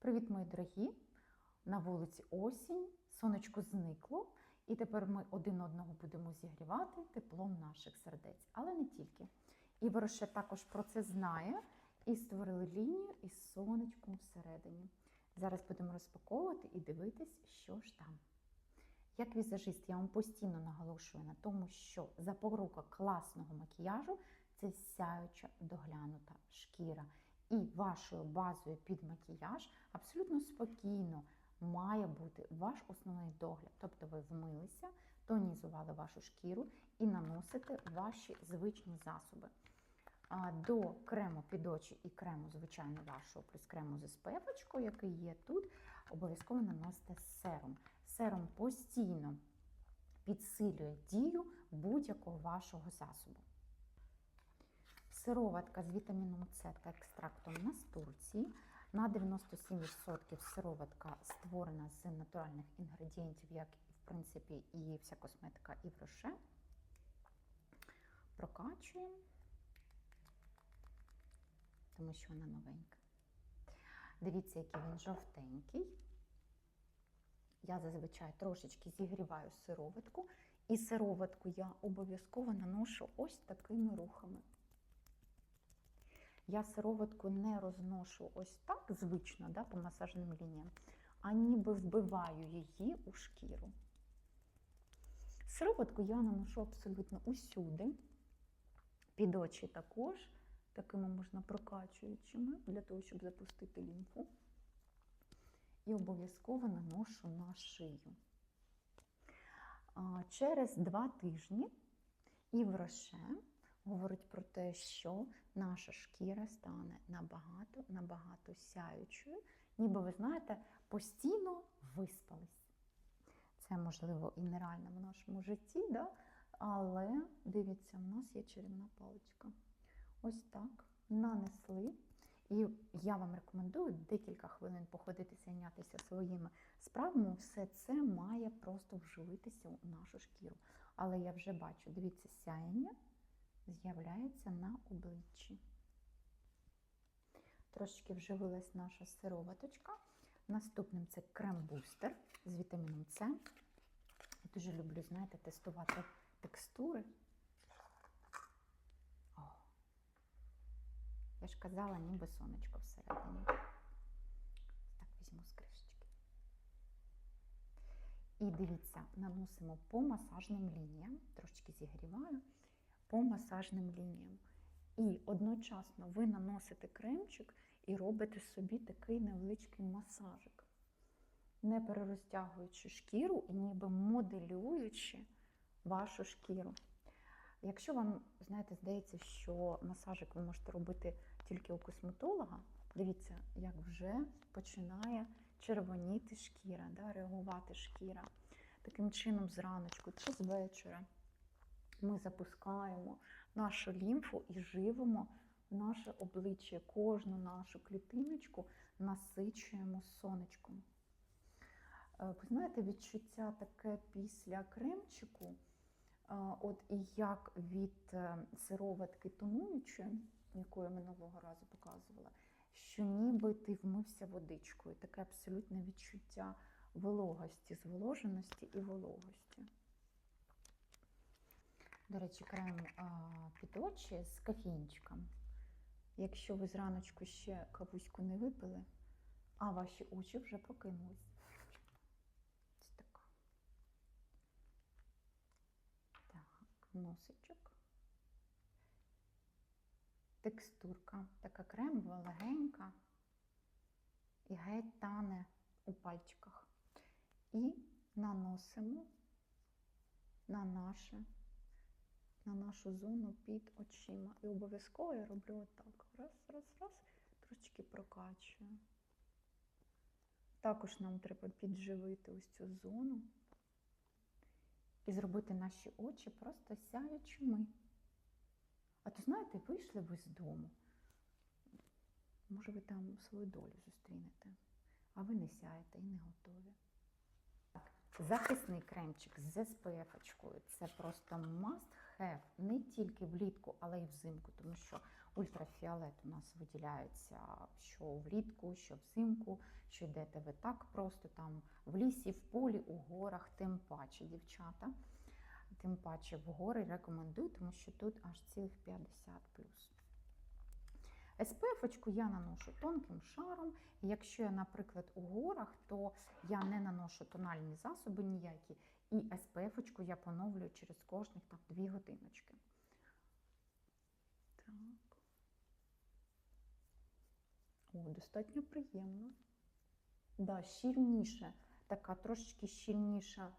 Привіт, мої дорогі! На вулиці осінь, сонечко зникло, і тепер ми один одного будемо зігрівати теплом наших сердець. Але не тільки. Ігор ще також про це знає і створили лінію із сонечком всередині. Зараз будемо розпаковувати і дивитись, що ж там. Як візажист, я вам постійно наголошую на тому, що запорука класного макіяжу це сяюча доглянута шкіра. І вашою базою під макіяж абсолютно спокійно має бути ваш основний догляд. Тобто ви вмилися, тонізували вашу шкіру і наносите ваші звичні засоби. До крему під очі і крему, звичайно, вашого, плюс крему з SPF, який є тут, обов'язково наносите серум. Серум постійно підсилює дію будь-якого вашого засобу. Сироватка з вітаміном С та екстрактом настурції. На 97% сироватка створена з натуральних інгредієнтів, як в принципі і вся косметика, і в роше. Прокачуємо, тому що вона новенька. Дивіться, який він жовтенький. Я зазвичай трошечки зігріваю сироватку, і сироватку я обов'язково наношу ось такими рухами. Я сироватку не розношу ось так звично да, по масажним лініям, а ніби вбиваю її у шкіру. Сироватку я наношу абсолютно усюди, під очі також, такими можна прокачуючими, для того, щоб запустити лімфу. І обов'язково наношу на шию. Через два тижні і в роше говорить про те, що наша шкіра стане набагато, набагато сяючою, ніби ви знаєте, постійно виспались. Це, можливо, і нереально в нашому житті, да? але дивіться, в нас є чарівна паличка. Ось так нанесли. І я вам рекомендую декілька хвилин походити, зайнятися своїми справами. Все це має просто вживитися у нашу шкіру. Але я вже бачу, дивіться, сяєння з'являється на обличчі. Трошечки вживилась наша сироваточка. Наступним це крем-бустер з вітаміном С. Дуже люблю, знаєте, тестувати текстури. О, я ж казала, ніби сонечко всередині. Так візьму з кришечки. І дивіться, наносимо по масажним лініям, трошечки зігріваю по масажним лініям. І одночасно ви наносите кремчик і робите собі такий невеличкий масажик, не перерозтягуючи шкіру і ніби моделюючи вашу шкіру. Якщо вам, знаєте, здається, що масажик ви можете робити тільки у косметолога, дивіться, як вже починає червоніти шкіра, да, реагувати шкіра. Таким чином, зраночку чи з вечора ми запускаємо нашу лімфу і живемо наше обличчя, кожну нашу клітиночку насичуємо сонечком. Ви знаєте, відчуття таке після кремчику, от і як від сироватки тонуючої, яку я минулого разу показувала, що ніби ти вмився водичкою. Таке абсолютне відчуття вологості, зволоженості і вологості. До речі, крем під очі з кофійничком. Якщо ви зраночку ще кавуську не випили, а ваші очі вже прокинулись. Ось така. Так, носичок. Текстурка. Така кремова, легенька. І геть тане у пальчиках. І наносимо на наше на нашу зону під очима. І обов'язково я роблю отак. Раз, раз, раз, трошечки прокачую. Також нам треба підживити ось цю зону і зробити наші очі просто сяючими. А то, знаєте, вийшли ви з дому. Може, ви там свою долю зустрінете, а ви не сяєте і не готові. Так, Захисний кремчик з SPF. Це просто must have не тільки влітку, але й взимку, тому що ультрафіолет у нас виділяється що влітку, що взимку, що йдете ви так просто там в лісі, в полі, у горах, тим паче, дівчата. Тим паче в гори рекомендую, тому що тут аж цілих 50 плюс. SPF-очку я наношу тонким шаром. Якщо я, наприклад, у горах, то я не наношу тональні засоби ніякі, і SPF-очку я поновлюю через кожних там 2 годиночки. Так. О, достатньо приємно. Да, щільніше, така трошечки щільніша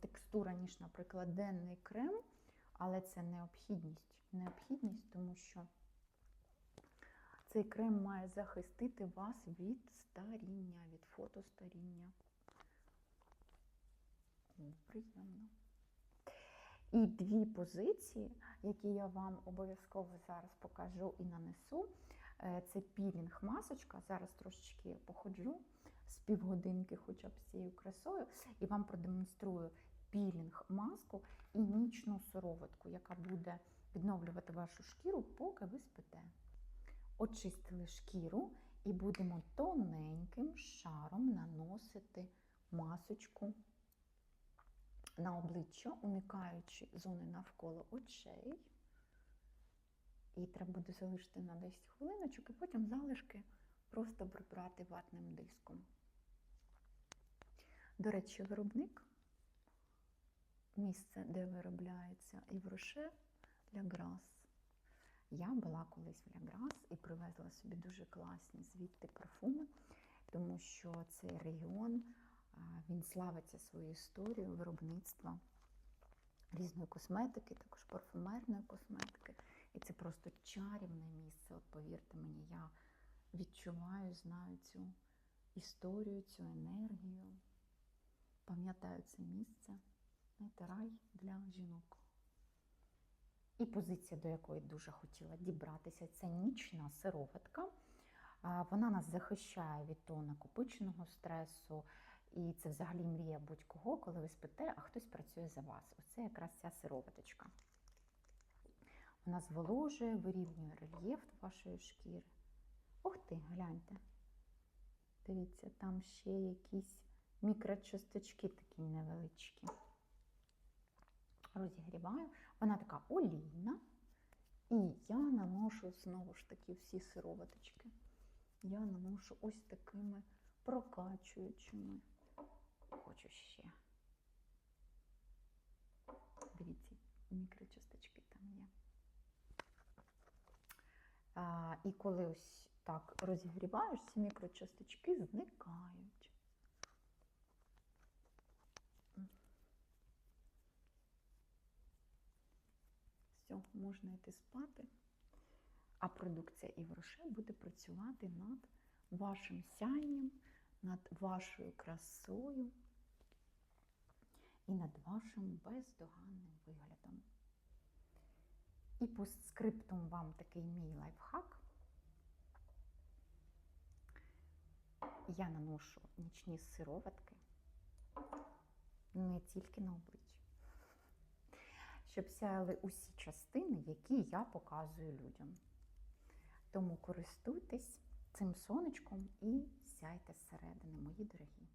текстура, ніж, наприклад, денний крем, але це необхідність. Необхідність, тому що цей крем має захистити вас від старіння, від фотостаріння. Приємно. І дві позиції, які я вам обов'язково зараз покажу і нанесу. Е, Це пілінг масочка. Зараз трошечки походжу з півгодинки, хоча б з цією красою, і вам продемонструю пілінг маску і нічну сироватку, яка буде відновлювати вашу шкіру, поки ви спите. Очистили шкіру і будемо тоненьким шаром наносити масочку на обличчя, уникаючи зони навколо очей. І треба буде залишити на 10 хвилиночок, і потім залишки просто прибрати ватним диском. До речі, виробник, місце, де виробляється Івроше для Грас. Я була колись в Ляграс і привезла собі дуже класні звідти парфуми, тому що цей регіон він славиться своєю історією виробництва різної косметики, також парфумерної косметики. І це просто чарівне місце. От повірте мені, я відчуваю, знаю цю історію, цю енергію. Пам'ятаю це місце. Знаєте, рай для жінок. І позиція, до якої дуже хотіла дібратися, це нічна сироватка. Вона нас захищає від того накопиченого стресу. І це взагалі мрія будь-кого, коли ви спите, а хтось працює за вас. Оце якраз ця сироваточка. Вона зволожує, вирівнює рельєф вашої шкіри. Ух ти, гляньте. Дивіться, там ще якісь мікрочасточки такі невеличкі. Розігріваю. Вона така олійна. І я наношу знову ж таки всі сироваточки. Я наношу ось такими прокачуючими. Хочу ще. Дивіться, мікрочасточки там є. А, і коли ось так розігріваєш, ці мікрочасточки зникають. Все, можна йти спати. А продукція Івроше буде працювати над вашим сяєнням, над вашою красою і над вашим бездоганним виглядом. І по вам такий мій лайфхак. Я наношу нічні сироватки не тільки на обличчя, щоб сяяли усі частини, які я показую людям. Тому користуйтесь цим сонечком і сяйте зсередини, мої дорогі.